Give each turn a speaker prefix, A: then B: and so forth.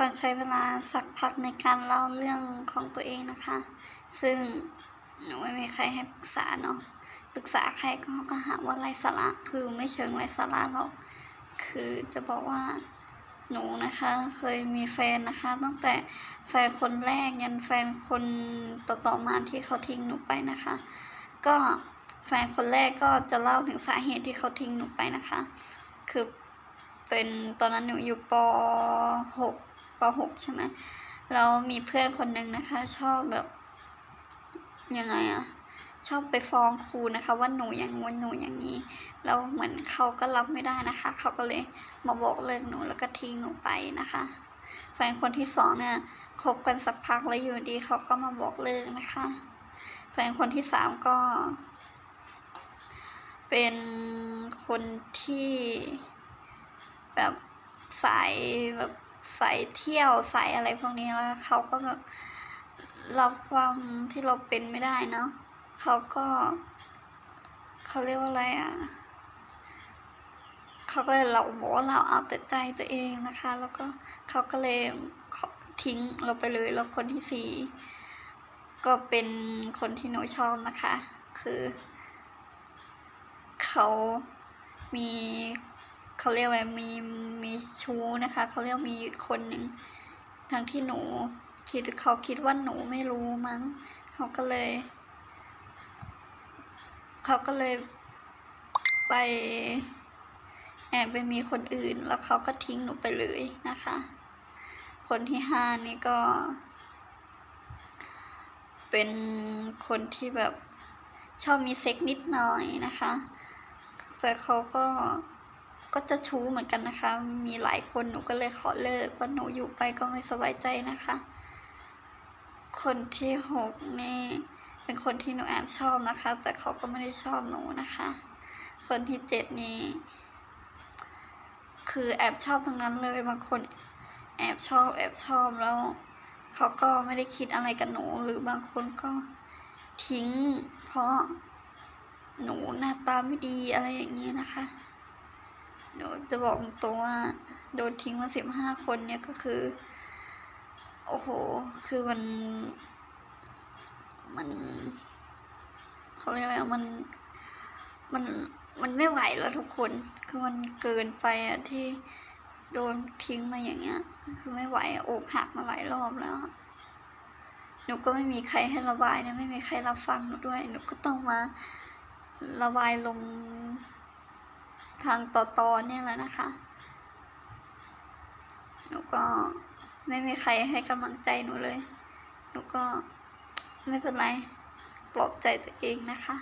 A: ควรใช้เวลาสักพักในการเล่าเรื่องของตัวเองนะคะ ซึ่งหนูไม่มีใครให้ปรึกษาเนาะ ปรึกษาใครก็ก็หาว่าไร้สาระ คือไม่เชิงไร้สาระหรอก คือจะบอกว่าหนูนะคะ เคยมีแฟนนะคะ ตั้งแต่แฟนคนแรกยันแฟนคนต่อๆมาที่เขาทิ้งหนูไปนะคะ ก็แฟนคนแรกก็จะเล่าถึงสาเหตุที่เขาทิ้งหนูไปนะคะ คือเป็นตอนนั้นหนูอยู่ป .6 ป .6 ใช่ไหมแล้วมีเพื่อนคนหนึ่งนะคะ ชอบแบบยังไงอะชอบไปฟ้องครูนะคะ ว่าหนูอย่างงู้นหนูอย่างนี้แล้วเหมือนเขาก็รับไม่ได้นะคะ เขาก็เลยมาบอกเลิกหนูแล้วก็ทิ้งหนูไปนะคะแฟนคนที่สองเนี่ยคบกันสักพักแล้วอยู่ดีเขาก็มาบอกเลิกนะคะ แฟนคนที่สามก็ เป็นคนที่แบบสายแบบ สายเที่ยวสายอะไรพวกนี้แล้วเขาก็แบบรับความที่เราเป็นไม่ได้เนาะเขาก็เขาเรียกว่าอะไรอะเขาก็เลยเราบอกว่าเราเอาแต่ใจตัวเองนะคะ แล้วก็เขาก็เลยทิ้งเราไปเลยแล้วคนที่สี่ก็เป็นคนที่หนูชอบนะคะ คือ เขามี เขาเรียกว่ามีมีชู้นะคะเขาเรียกมีคนหนึ่งทั้งที่หนูคิดเขาคิดว่าหนูไม่รู้มั้งเขาก็เลย เขาก็เลยไปแอบไปมีคนอื่นแล้วเขาก็ทิ้งหนูไปเลยนะคะ คนที่ห้านี่ก็ เป็นคนที่แบบชอบมีเซ็กนิดหน่อยนะคะ แต่เขาก็ ก็จะชู้เหมือนกันนะคะ มีหลายคนหนูก็เลยขอเลิกว่าหนูอยู่ไปก็ไม่สบายใจนะคะ คนที่หกนี่เป็นคนที่หนูแอบชอบนะคะ แต่เขาก็ไม่ได้ชอบหนูนะคะ คนที่เจ็ดนี่คือแอบชอบทั้งนั้นเลยบางคน แอบชอบ แอบชอบแล้ว เขาก็ไม่ได้คิดอะไรกับหนู หรือบางคนก็ทิ้ง เพราะหนูหน้าตาไม่ดีอะไรอย่างเงี้นะคะ หนูจะบอกตรงว่า โดนทิ้งมาสิบห้าคนเนี่ยก็คือ โอ้โห คือมัน มันเขาเรียกอะไรมัน มัน มันไม่ไหวแล้วทุกคน คือมันเกินไปอะที่โดนทิ้งมาอย่างเงี้ย คือไม่ไหวอกหักมาหลายรอบแล้ว หนูก็ไม่มีใครให้ระบายนะไม่มีใครรับฟังหนูด้วย หนูก็ต้องมาระบายลง ทางต่อตอนเนี่ยแหละนะคะ หนูก็ไม่มีใครให้กำลังใจหนูเลย หนูก็ไม่เป็นไร ปลอบใจตัวเองนะคะ